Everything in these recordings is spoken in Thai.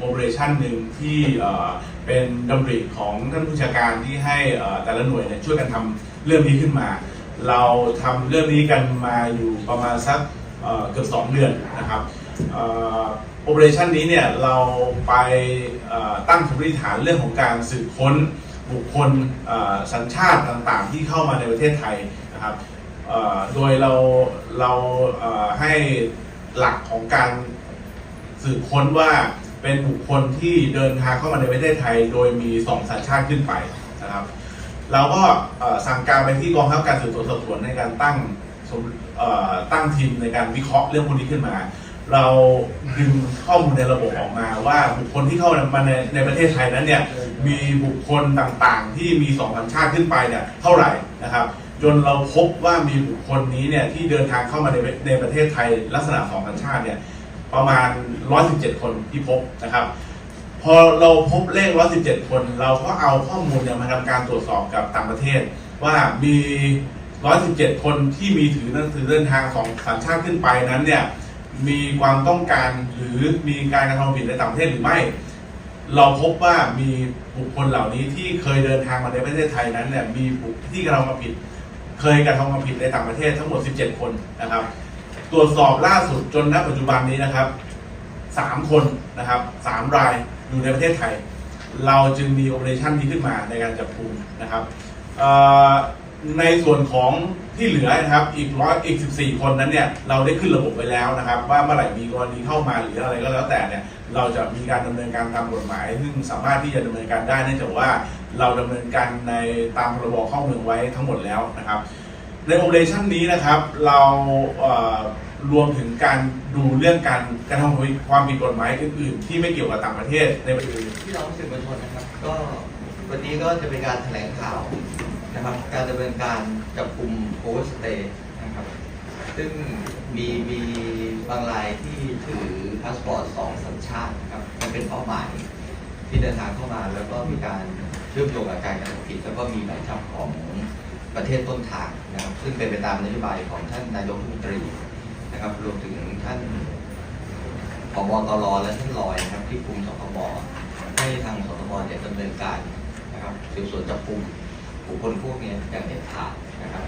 โอเปอเรชันหนึ่งที่เป็นดำริของท่านผู้บัญชาการที่ให้แต่ละหน่วยเนี่ยช่วยกันทำเรื่องนี้ขึ้นมา เราทำเรื่องนี้กันมาอยู่ประมาณสักเกือบสองเดือนนะครับโอเปอเรชันนี้เนี่ยเราไปตั้งสมมติฐานเรื่องของการสืบค้นบุคคลสัญชาติต่างๆ ที่เข้ามาในประเทศไทยนะครับโดยเราเราให้หลักของการสืบค้นว่า เป็นบุคคลที่เดินทางเข้ามาในประเทศไทย โดยมีสองสัญชาติขึ้นไปนะครับ เราก็สั่งการไปที่กองทัพการสืบสวนสอบสวนในการตั้งตั้งทีมในการวิเคราะห์เรื่องพวกนี้ขึ้นมา เราดึงข้อมูลในระบบออกมาว่าบุคคลที่เข้ามาในในประเทศไทยนั้นเนี่ยมีบุคคลต่างๆ ที่มีสองสัญชาติขึ้นไปเนี่ยเท่าไหร่นะครับ จนเราพบว่ามีบุคคลนี้เนี่ยที่เดินทางเข้ามาในในประเทศไทยลักษณะสองสัญชาติเนี่ย ประมาณ 117 คนที่พบนะครับ พอเราพบเลข 117 คน เราก็เอาข้อมูลเนี่ยมาทำการตรวจสอบกับต่างประเทศ ว่ามี 117 คนที่มีถือหนังสือเดินทางสองสัญชาติขึ้นไปนั้นเนี่ยมีความต้องการหรือมีการกระทำผิดในต่างประเทศหรือไม่ เราพบว่ามีบุคคลเหล่านี้ที่เคยเดินทางมาในประเทศไทยนั้นเนี่ยมีบุคคลที่กระทำความผิด เคยกระทำความผิดในต่างประเทศทั้งหมด 17 คนนะครับ ตรวจสอบล่าสุดจนณปัจจุบันนี้นะครับสามคนนะครับสามรายอยู่ในประเทศไทย เราจึงมีโอเปอเรชั่นนี้ขึ้นมาในการจับกุมนะครับในส่วนของที่เหลือนะครับอีกร้อยอีก 14 คนนั้นเนี่ยเราได้ขึ้นระบบไปแล้วนะครับ ว่าเมื่อไหร่มีกรณีเข้ามาหรืออะไรก็แล้วแต่เนี่ยเราจะมีการดำเนินการตามกฎหมาย ซึ่งสามารถที่จะดำเนินการได้เนื่องจากว่าเราดำเนินการในตามพรบข้อมูลไว้ทั้งหมดแล้วนะครับ ในโอเปอเรชั่นนี้นะครับ เรารวมถึงการดูเรื่องการกระทำความผิดกฎหมายอื่นๆ ที่ไม่เกี่ยวกับต่างประเทศในประเทศพี่น้องสื่อมวลชนนะครับ ก็วันนี้ก็จะเป็นการแถลงข่าวนะครับ การดำเนินการจับกลุ่มโอเวสเตย์นะครับ ซึ่งมีมีบางรายที่ถือพาสปอร์ตสองสัญชาตินะครับมันเป็นเป้าหมายที่เดินทางเข้ามาแล้วก็มีการเชื่อมโยงกับการกระทำผิดแล้วก็มีหมายจับของ ประเทศต้นทางนะครับ ซึ่งเป็นไปตามนโยบายของท่านนายกรัฐมนตรีนะครับ รวมถึงท่านผบตรและท่านลอยนะครับ ที่คุมสคบให้ทางสคบเนี่ยดำเนินการนะครับสืบสวนจับกุมบุคคลพวกนี้อย่างเด็ดขาดนะครับ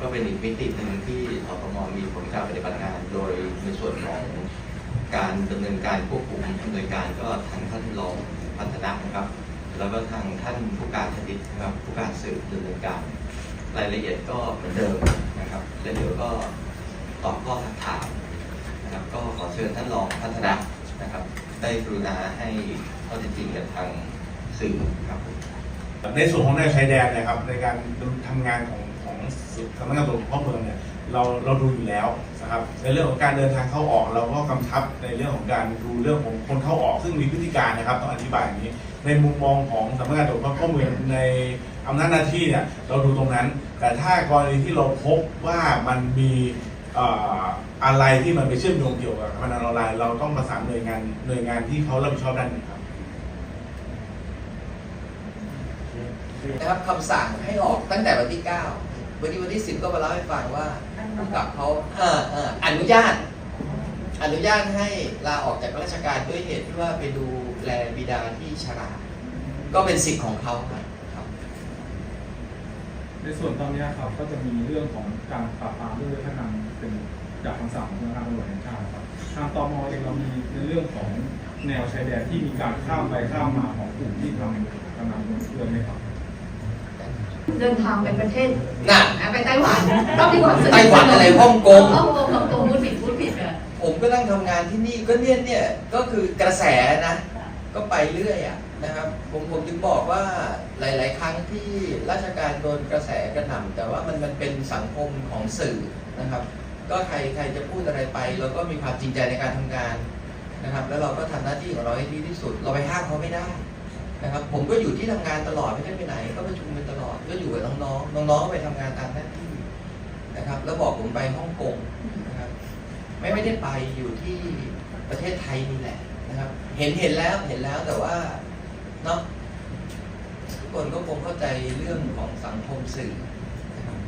ก็เป็นอีกมิติหนึ่งที่สคบมีผลการปฏิบัติงาน โดยในส่วนของการดำเนินการควบคุมดำเนินการก็ทางท่านรองพัฒนานะครับ แล้วก็ทางท่านผู้การชนิดนะครับ ผู้การสืบดำเนินการ รายละเอียดก็เหมือนเดิมนะครับและเดี๋ยวก็ตอบข้อทักถามนะครับก็ขอเชิญท่านรองพัฒนานะครับ ได้กรุณาให้ข้อเท็จจริงกับทางสื่อครับผมในส่วนของแนวชายแดนนะครับในการทำงานของของสำนักงานตำรวจพ่อเมืองเนี่ยเราเราดูอยู่แล้วนะครับในเรื่องของการเดินทางเข้าออกเราก็กำชับในเรื่องของการดูเรื่องของคนเข้าออกซึ่งมีพฤติการนะครับต้องอธิบายอย่างนี้ ในมุมมองของสำนักงานตำรวจพ่อเมืองใน อำนาจหน้าที่เนี่ยเราดูตรงนั้น แต่ถ้ากรณีที่เราพบว่ามันมีอะไรที่มันไปเชื่อมโยงเกี่ยวกับพนันออนไลน์เราต้องประสานหน่วยงานหน่วยงานที่เขารับผิดชอบด้านนี้ครับนะครับคำสั่งให้ออกตั้งแต่วันที่ 9 วันที่วันที่ 10 ก็มาเล่าให้ฟังว่าผู้กับเขาเออเอออนุญาต อนุญาตให้ลาออกจากราชการด้วยเหตุที่ว่าไปดูแลบิดาที่ชราก็เป็นสิทธิ์ของเขาครับ ในส่วนตอนเนี้ยครับก็จะมีเรื่องของการปราบปรามเรื่องเว็บพนันเป็นจากคำสั่งของสำนักงานตำรวจแห่งชาติครับทางตมเองเรามีในเรื่องของแนวชายแดนที่มีการข้ามไปข้ามมาของกลุ่มที่ทำพนันด้วยไหมครับเดินทางไปประเทศน่ะอะไปไต้หวันต้องมีความสนิทไต้หวันอะไรฮ่องกงฮ่องกงฮ่องกงพูดผิดพูดผิดอะผมก็นั่งทำงานที่นี่ก็เนี่ยเนี่ยก็คือกระแสนะ ก็ไปเรื่อยอะนะครับผมผมจึงบอกว่าหลาย ๆ ครั้งที่ราชการโดนกระแสกระหน่ำแต่ว่ามันมันเป็นสังคมของสื่อนะครับ ก็ใครใครจะพูดอะไรไปเราก็มีความจริงใจในการทำงานนะครับ แล้วเราก็ทำหน้าที่ของเราให้ดีที่สุด เราไปห้ามเขาไม่ได้นะครับ ผมก็อยู่ที่ทำงานตลอดไม่ได้ไปไหน ก็ประชุมกันตลอดก็อยู่กับน้องๆน้องๆก็ไปทำงานตามหน้าที่นะครับ แล้วบอกผมไปฮ่องกงนะครับ ไม่ไม่ได้ไปอยู่ที่ประเทศไทยนี่แหละนะครับ เห็นเห็นแล้วเห็นแล้วแต่ว่า เนาะทุกคนก็คงเข้าใจเรื่องของสังคมสื่อนะครับ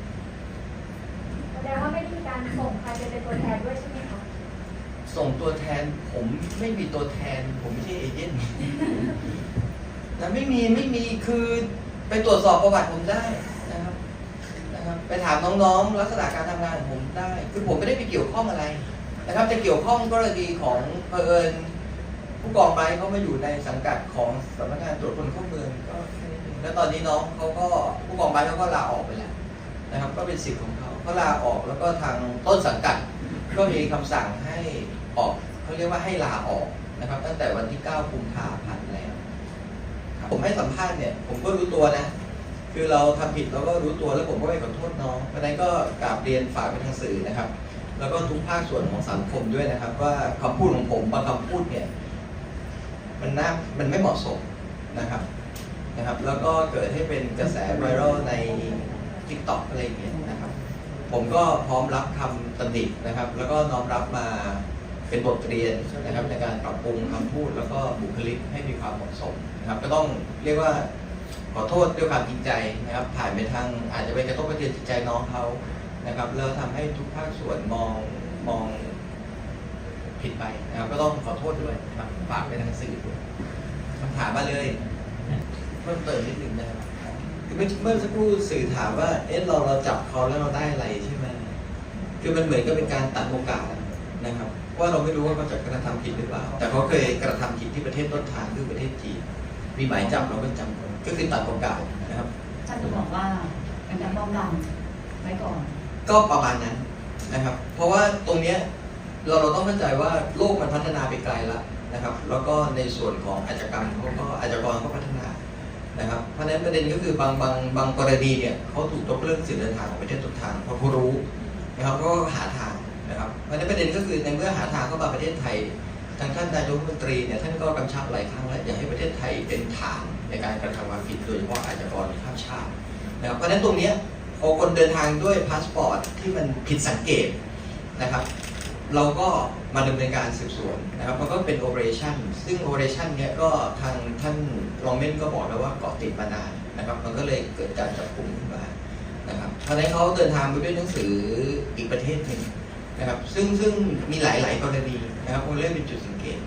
แสดงว่าไม่ได้มีการส่งใครไปเป็นตัวแทนด้วยใช่ไหมคะส่งตัวแทนผมไม่มีตัวแทน ผมไม่ใช่เอเจนต์นะไม่มีไม่มีคือไปตรวจสอบประวัติผมได้นะครับนะครับไปถามน้องๆ ลักษณะการทำงานของผมได้ คือผมไม่ได้ไปเกี่ยวข้องอะไรนะครับจะเกี่ยวข้องกรณีของเผอิญ ผู้กองไบเขามาอยู่ในสังกัดของสำนักงานตรวจคนเข้าเมืองก็แค่นี้เองแล้วตอนนี้น้องเขาก็ผู้กองไบเขาก็ลาออกไปแล้วนะครับ ก็เป็นสิทธิ์ของเขาเขาลาออกแล้วก็ทางต้นสังกัด ก็มีคำสั่งให้ออกเขาเรียกว่าให้ลาออกนะครับ ตั้งแต่วันที่ 9 กุมภาพันธ์แล้วผมให้สัมภาษณ์เนี่ย ผมก็รู้ตัวนะ คือเราทำผิดเราก็รู้ตัวแล้วผมก็ไปขอโทษน้องเพราะฉะนั้นก็กราบเรียนฝากไปทางสื่อนะครับ แล้วก็ทุกภาคส่วนของสังคมด้วยนะครับ ว่าคำพูดของผมบางคำพูดเนี่ย มันน่ามันไม่เหมาะสมนะครับนะครับแล้วก็เกิดให้เป็นกระแสไวรัลใน t ิ k t o k อะไรอย่างเงี้ยนะครับ ผมก็พร้อมรับคำตำหนินะครับ แล้วก็น้อมรับมาเป็นบทเรียนนะครับในการปรับปรุงคำพูดแล้วก็บุคลิกให้มีความเหมาะสมนะครับ ก็ต้องเรียกว่าขอโทษด้วยความจริงใจนะครับ ผ่านไปทางอาจจะไปกระทบกระเทือนจิตใจน้องเขานะครับแล้วทำให้ทุกภาคส่วนมองมอง ผิดไปนะครับก็ต้องขอโทษด้วยนะครับฝากไปทางสื่อด้วยคำถามมาเลยเพิ่มเติมนิดนึงนะครับคือเมื่อเมื่อสักครู่สื่อถามว่าเอ๊ะเราเราจับเขาแล้วเราได้อะไรใช่ไหมคือมันเหมือนกับเป็นการตัดโอกาสนะครับว่าเราไม่รู้ว่าเขาจะกระทำผิดหรือเปล่า แต่เขาเคยกระทำผิดที่ประเทศต้นทางคือประเทศจีนมีหมายจับเราก็จำก็คือตัดโอกาสนะครับท่านจะบอกว่าเป็นการป้องกันไว้ก่อน ก็ประมาณนั้นนะครับ เพราะว่าตรงเนี้ย เราเราต้องเข้าใจว่าโลกมันพัฒนาไปไกลแล้วนะครับ แล้วก็ในส่วนของอาชญากรรมเขาก็อาชญากรเขาพัฒนานะครับ เพราะฉะนั้นประเด็นก็คือบางบางบางกรณีเนี่ยเขาถูกยกเลิกสิทธิเดินทางของประเทศต้นทางเพราะเขารู้นะครับก็หาทางนะครับ เพราะฉะนั้นประเด็นก็คือในเมื่อหาทางเข้ามาประเทศไทยทางท่านนายกรัฐมนตรีเนี่ยท่านก็กำชับหลายครั้งแล้วอยากให้ประเทศไทยเป็นฐานในการกระทำความผิดโดยเฉพาะอาชญากรข้ามชาตินะครับเพราะฉะนั้นตรงนี้พอคนเดินทางด้วยพาสปอร์ตที่มันผิดสังเกตนะครับ เราก็มาดำเนินการสืบสวนนะครับมันก็เป็นโอเปอเรชั่นซึ่งโอเปอเรชั่นเนี้ยก็ทางท่านรองเม่นก็บอกแล้วว่าเกาะติดมานานนะครับมันก็เลยเกิดการจับกลุ่มขึ้นมานะครับเพราะฉะนั้เขาเดินทางไปด้วยหนังสืออีกประเทศหนึ่งนะครับซึ่งซึ่งมีหลาย ๆ กรณีนะครับมันเริ่มเป็นจุดสังเกต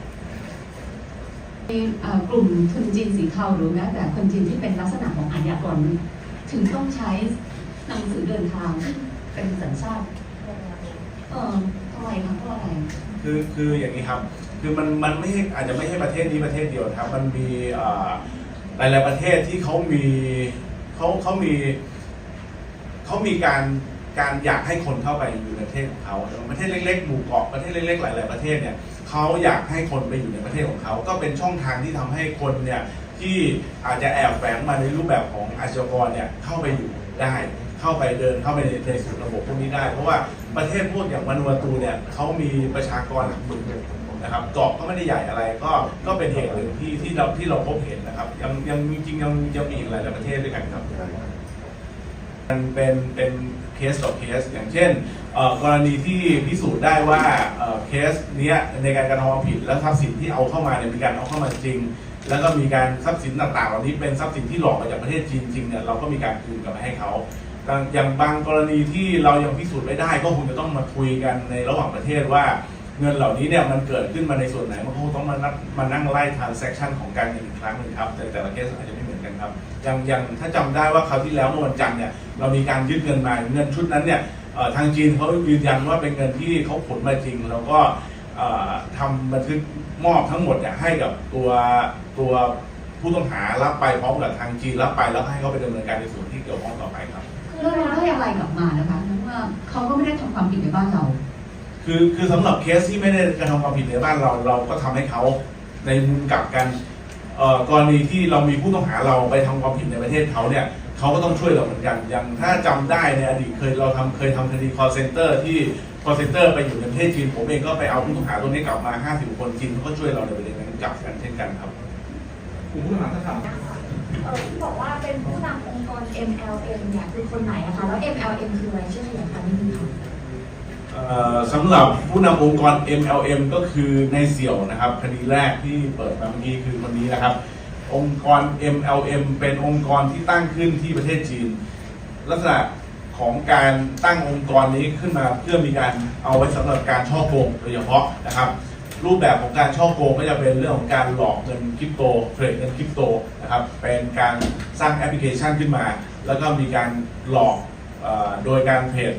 กลุ่มทุนจีนสีเทาหรือแม้แต่คนจีนที่เป็นลักษณะของอาชญากรถึงต้องใช้หนังสือเดินทางเป็นสัญชาติ ออทำไมคะเพราะอะไร คือคืออย่างนี้ครับ คือมันมันไม่ใช่อาจจะไม่ใช่ประเทศนี้ประเทศเดียวนะครับ มันมีอ่อหลาย ๆ ประเทศที่เขามีเขาเขามีเขามีการการอยากให้คนเข้าไปอยู่ในประเทศของเขาประเทศเล็กๆหมู่เกาะประเทศเล็กๆหลาย ๆ ประเทศเนี่ยเขาอยากให้คนไปอยู่ในประเทศของเขา ก็เป็นช่องทางที่ทำให้คนเนี่ยที่อาจจะแอบแฝงมาในรูปแบบของอาชญากรเนี่ยเข้าไปอยู่ได้ เข้าไปเดินเข้าไปในในสู่ระบบพวกนี้ได้ เพราะว่า ประเทศพวกอย่างวานูอาตูเนี่ยเขามีประชากรหลักหมื่นนะครับเกาะก็ไม่ได้ใหญ่อะไรก็ก็เป็นเหตุหนึ่งที่ที่เราที่เราพบเห็นนะครับ ยังยังจริงยังยังมีอีกหลายๆประเทศด้วยกันครับมันเป็นเป็นเคสต่อเคส อย่างเช่นกรณีที่พิสูจน์ได้ว่าเคสเนี้ยในการกระทำความผิดแล้วทรัพย์สินที่เอาเข้ามาเนี่ยมีการเอาเข้ามาจริง แล้วก็มีการทรัพย์สินต่างๆเหล่านี้เป็นทรัพย์สินที่หลอกมาจากประเทศจีนจริงเนี่ยเราก็มีการคืนกลับมาให้เขา อย่างบางกรณีที่เรายังพิสูจน์ไม่ได้ ก็คงจะต้องมาคุยกันในระหว่างประเทศว่าเงินเหล่านี้เนี่ยมันเกิดขึ้นมาในส่วนไหนมันคงต้องมานับมานั่งไล่ transaction ของการเงินอีกครั้งหนึ่งครับ แต่แต่ละเคสอาจจะไม่เหมือนกันครับอย่างอย่างถ้าจำได้ว่าคราวที่แล้วเมื่อวันจันทร์เนี่ยเรามีการยึดเงินมาเงินชุดนั้นเนี่ยทางจีนเขายืนยันว่าเป็นเงินที่เขาขนมาจริง แล้วก็เอ่อทำบันทึกมอบทั้งหมดเนี่ยให้กับตัวตัวผู้ต้องหารับไปพร้อมกับทางจีนรับไปแล้วให้เขาไปดำเนินการในส่วนที่เกี่ยวข้องต่อไปครับ แล้วเราได้อะไรกลับมานะคะเพราะว่าเขาก็ไม่ได้ทำความผิดในบ้านเรา คือคือสำหรับเคสที่ไม่ได้กระทำความผิดในบ้านเราเราก็ทำให้เขาในมุมกลับกันเอ่อกรณีที่เรามีผู้ต้องหาเราไปทำความผิดในประเทศเขาเนี่ยเขาก็ต้องช่วยเราเหมือนกันอย่างถ้าจำได้ในอดีตเคยเราทำเคยทำคดี call center ที่ call center ไปอยู่ในประเทศจีนผมเองก็ไปเอาผู้ต้องหาตรงนี้กลับมา 50 คนจีนเขาก็ช่วยเราในประเด็นนั้นกลับกันเช่นกันครับกลุ่มผู้ต้องหาถ้าถามเอที่บอกว่าเป็นผู้นำองค์กร MLM เนี่ยคือคนไหนอะคะ แล้ว MLM คืออะไรชื่ออะไรคะนี่คือค่ะเอ่อสำหรับผู้นำองค์กร MLM ก็คือในเสี่ยวนะครับคดีแรกที่เปิดมาเมื่อกี้คือคนนี้นะครับ องค์กร MLM เป็นองค์กรที่ตั้งขึ้นที่ประเทศจีน ลักษณะของการตั้งองค์กรนี้ขึ้นมาเพื่อมีการเอาไว้สำหรับการช่อโกงโดยเฉพาะนะครับ รูปแบบของการช่อโกงก็จะเป็นเรื่องของการหลอกเงินคริปโตเทรดเงินคริปโตนะครับเป็นการสร้างแอปพลิเคชันขึ้นมา แล้วก็มีการหลอกโดยการเทรด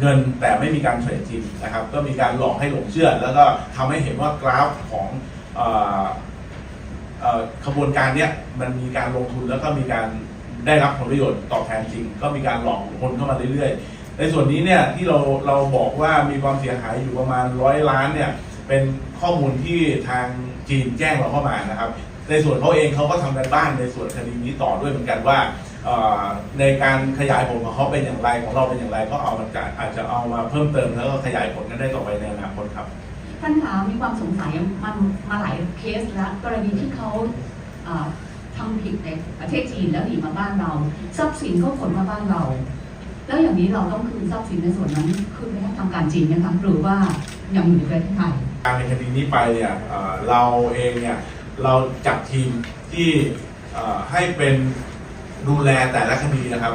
เงินแต่ไม่มีการเทรดจริงนะครับก็มีการหลอกให้หลงเชื่อ แล้วก็ทำให้เห็นว่ากราฟของขบวนการเนี้ยมันมีการลงทุนแล้วก็มีการได้รับผลประโยชน์ตอบแทนจริง ก็มีการหลอกคนเข้ามาเรื่อยๆ ในส่วนนี้เนี่ยที่เราเราบอกว่ามีความเสียหายอยู่ประมาณร้อยล้านเนี่ย เป็นข้อมูลที่ทางจีนแจ้งเราเข้ามานะครับ ในส่วนเขาเองเขาก็ทำกันบ้านในส่วนคดีนี้ต่อด้วยเหมือนกันว่าในการขยายผลของเขาเป็นอย่างไรของเราเป็นอย่างไรก็เอามาจากอาจจะเอามาเพิ่มเติมแล้วก็ขยายผลกันได้ต่อไปในอนาคตครับท่านคะมีความสงสัยมันมาหลายเคสแล้วกรณีที่เขาอ่าทำผิดในประเทศจีนแล้วหนีมาบ้านเรา ทรัพย์สินก็ขนมาบ้านเรา แล้วอย่างนี้เราต้องคืนทรัพย์สินในส่วนนั้นคืนไปให้ทางการจีนไหมคะหรือว่ายังอยู่ในประเทศไทย การในคดีนี้ไปเนี่ยเราเองเนี่ยเราจัดทีมที่ให้เป็นดูแลแต่ละคดีนะครับ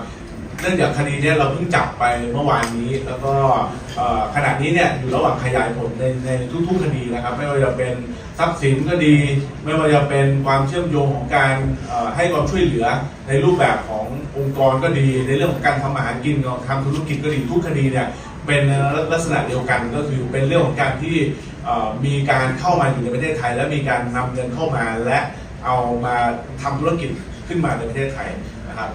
เนื่องจากคดีเนี้เราเพิ่งจับไปเมื่อวานนี้ แล้วก็ขณะนี้เนี่ยอยู่ระหว่างขยายผลในในทุกๆคดีนะครับ ไม่ว่าจะเป็นทรัพย์สินก็ดี ไม่ว่าจะเป็นความเชื่อมโยงของการให้ความช่วยเหลือในรูปแบบขององค์กรก็ดี ในเรื่องของการทำอาหารกินทำธุรกิจก็ดีทุกคดีเนี่ยเป็นลักษณะเดียวกันก็คือเป็นเรื่องของการที่ มีการเข้ามาอยู่ในประเทศไทย และมีการนำเงินเข้ามาและเอามาทำธุรกิจขึ้นมาในประเทศไทยนะครับ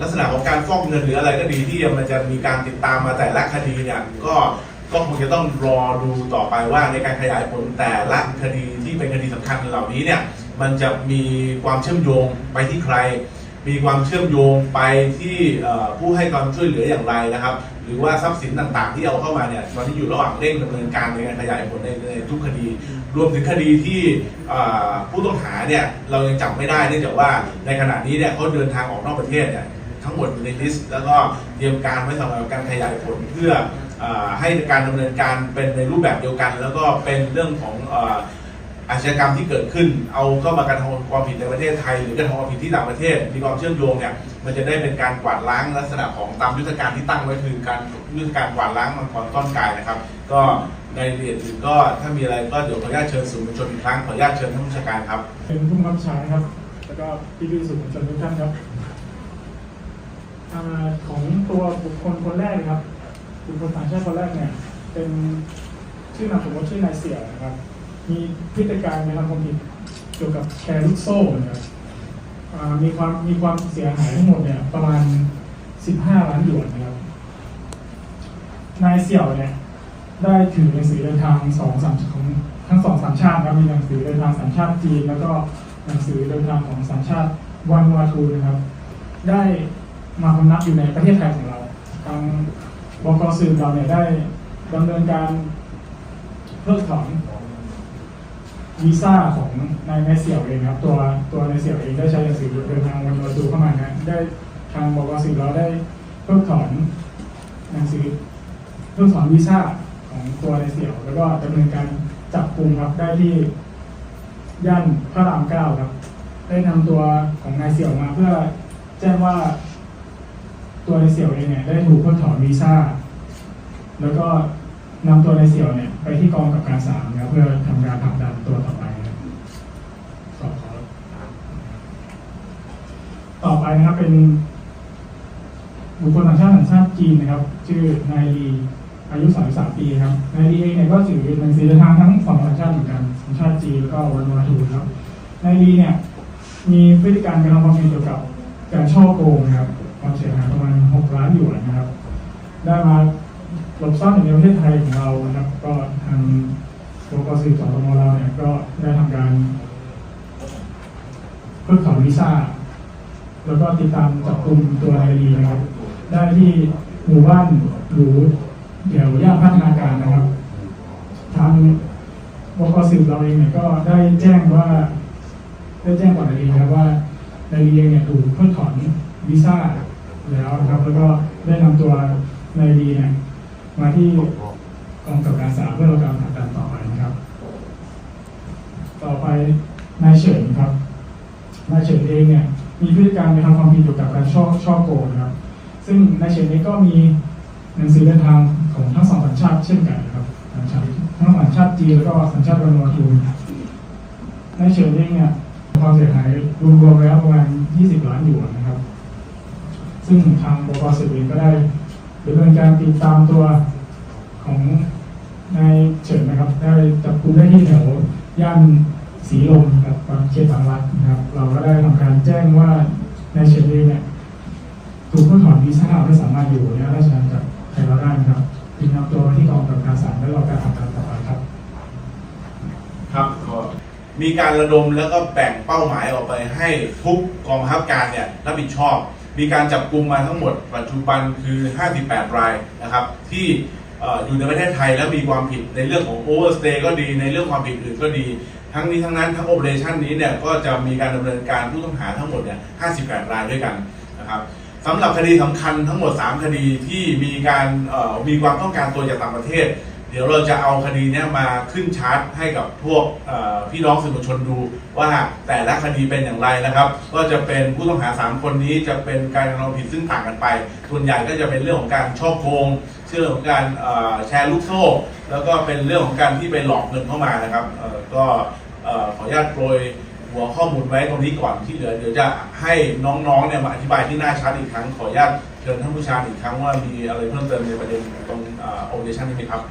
ลักษณะของการฟอกเงินหรืออะไรก็ดีที่มันจะมีการติดตามมาแต่ละคดีเนี่ยก็ก็คงจะต้องรอดูต่อไปว่าในการขยายผลแต่ละคดีที่เป็นคดีสำคัญเหล่านี้เนี่ยมันจะมีความเชื่อมโยงไปที่ใคร มีความเชื่อมโยงไปที่ผู้ให้ความช่วยเหลืออย่างไรนะครับ หรือว่าทรัพย์สินต่างๆ ที่เอาเข้ามาเนี่ยตอนนี้อยู่ระหว่างเร่งดำเนินการในการขยายผลในในทุกคดี รวมถึงคดีที่ผู้ต้องหาเนี่ยเรายังจับไม่ได้เนื่องจากว่าในขณะนี้เนี่ยเขาเดินทางออกนอกประเทศเนี่ยทั้งหมดอยู่ในลิสต์แล้วก็เตรียมการไว้สำหรับการขยายผลเพื่ออให้การดำเนินการเป็นในรูปแบบเดียวกัน แล้วก็เป็นเรื่องของ อาชญากรรมที่เกิดขึ้น เอาเข้ามากระทำความผิดในประเทศไทย หรือกระทำความผิดที่ต่างประเทศ มีความเชื่อมโยงเนี่ยมันจะได้เป็นการกวาดล้างลักษณะของตามยุทธการที่ตั้งไว้คือการยุทธการกวาดล้างมังกรต้นกายนะครับ ก็ในเอียดอื่นก็ถ้ามีอะไรก็เดี๋ยวขออนุญาตเชิญสื่อมวลชนอีกครั้งขออนุญาตเชิญท่านผู้จัดการครับเป็นผู้บังคับบัญชาครับแล้วก็พี่พี่สื่อมวลชนทุกท่านครับอของตัวบุคคลคนแรกนะครับบุคคลต่างชาติคนแรกเนี่ยเป็นชื่อนามสมมติชื่อนายเสี่ยวนะครับ มีพฤติการในทางความผิดเกี่ยวกับแชร์ลูกโซ่นะครับอ่ามีความมีความเสียหายทั้งหมดเนี่ยประมาณ 15 ล้านหยวนนะครับ นายเสี่ยวเนี่ยได้ถือหนังสือเดินทางสองสามของทั้งสองสามชาตินะครับมีหนังสือเดินทางสัญชาติจีน แล้วก็หนังสือเดินทางของสัญชาติวานวาทูนะครับ ได้มาพำนักอยู่ในประเทศไทยของเรา ทางบกสืบเราเนี่ยได้ดำเนินการเพิกถอน วีซ่าของนายนายเสี่ยวเองครับ ตัวตัวนายเสี่ยวเองได้ใช้หนังสือเดินทางวานวาทูเข้ามานะได้ทางบกสืบเราได้เพิกถอนหนังสือเพื่อสอนวีซ่าของตัวในเสี่ยว แล้วก็ดำเนินการจับกลุ่มครับได้ที่ย่านพระรามเก้าครับ ได้นำตัวของนายเสี่ยวมาเพื่อแจ้งว่าตัวในเสี่ยวเองเนี่ยได้ถูกเพิกถอนวีซ่า แล้วก็นำตัวในเสี่ยวเนี่ย ไปที่กองกับการสามนะครับเพื่อทำการผลักดันตัวต่อไปนะครับขอขอต่อไปนะครับเป็น บุคคลต่างชาติสัญชาติจีนนะครับ ชื่อนายลีอายุ 33 ปีครับนายลีเองเนี่ยก็ถือหนังสือเดินทางทั้งสองสัญชาติเหมือนกันสัญชาติจีนแล้วก็วันวาทูครับนายลีเนี่ยมีพฤติการการทำความผิดเกี่ยวกับการช่อโกงนะครับความเสียหายประมาณ 6 ล้านหยวนนะครับ ได้มา หลบซ่อนอยู่ในประเทศไทยของเรานะครับ ก็ทางตัวกสืบสตมเราเนี่ยก็ได้ทำการเพิกถอนวีซ่าแล้วก็ติดตามจับกลุ่มตัวนายลีนะครับ ได้ที่หมู่บ้านหรูเดี๋ยวย่านพัฒนาการนะครับ ทางบกสืบเราเองเนี่ยก็ได้แจ้งว่า ได้แจ้งก่อนนายลีนะครับว่านายลีเองเนี่ยถูกเพิกถอนวีซ่าแล้วนะครับ แล้วก็ได้นำตัวนายลีเนี่ย มาที่กองกับการสามเพื่อเราการผลักดันต่อไปนะครับ ต่อไปนายเฉินครับนายเฉินเองเนี่ยมีพฤติการไปทำความผิดเกี่ยวกับการช่อช่อโกงนะครับ ซึ่งนายเฉินเองก็มีหนังสือเดินทางของทั้งสองสัญชาติเช่นกันนะครับสัญชาติทั้งสัญชาติจีนแล้วก็สัญชาติวานูอาตูในเชิงเนี่ยความเสียหายรวมๆแล้วประมาณ 20 ล้านหยวนนะครับ ซึ่งทางบกสืบเองก็ได้ ดำเนินการติดตามตัวของนายเฉินนะครับ ได้จับกุมได้ที่แถวย่านสีลมครับบางเขตบางรัฐนะครับ เราก็ได้ทำการแจ้งว่านายเฉินเองเนี่ยถูกเพิกถอนวีซ่าไม่สามารถอยู่ในราชอาณาจักรไทยเราได้นะครับจึงนำตัวที่กองกำกับการศาลและรอการทำการต่อไปครับ ครับก็มีการระดมแล้วก็แบ่งเป้าหมายออกไปให้ทุกกองบังคับการเนี่ยรับผิดชอบ มีการจับกลุ่มมาทั้งหมดปัจจุบันคือ 58 รายนะครับที่อยู่ในประเทศไทยแล้วมีความผิดในเรื่องของโอเวอร์สเตย์ก็ดีในเรื่องความผิดอื่นก็ดี ทั้งนี้ทั้งนั้นทั้งโอเปอเรชันนี้เนี่ยก็จะมีการดำเนินการผู้ต้องหาทั้งหมดเนี่ย 58 รายด้วยกันนะครับสำหรับคดีสำคัญทั้งหมด 3 คดีที่มีการมีความต้องการตัวจากต่างประเทศ เดี๋ยวเราจะเอาคดีนี้มาขึ้นชาร์ตให้กับพวกพี่น้องสื่อมวลชนดูว่าแต่ละคดีเป็นอย่างไรนะครับ ก็จะเป็นผู้ต้องหา 3 คนนี้จะเป็นการกระทำผิดซึ่งต่างกันไป ส่วนใหญ่ก็จะเป็นเรื่องของการช่อโกงเรื่องของการแชร์ลูกโซ่ แล้วก็เป็นเรื่องของการที่ไปหลอกเงินเข้ามานะครับก็ขออนุญาตโปรยหัวข้อมูลไว้ตรงนี้ก่อนที่เหลือเดี๋ยวจะให้น้องๆเนี่ยมาอธิบายที่หน้าชัดอีกครั้งขออนุญาตเชิญท่านผู้ชาอีกครั้งว่ามีอะไรเพิ่มเติมในประเด็นตรงโอเดชั่นนี้ไหมครับ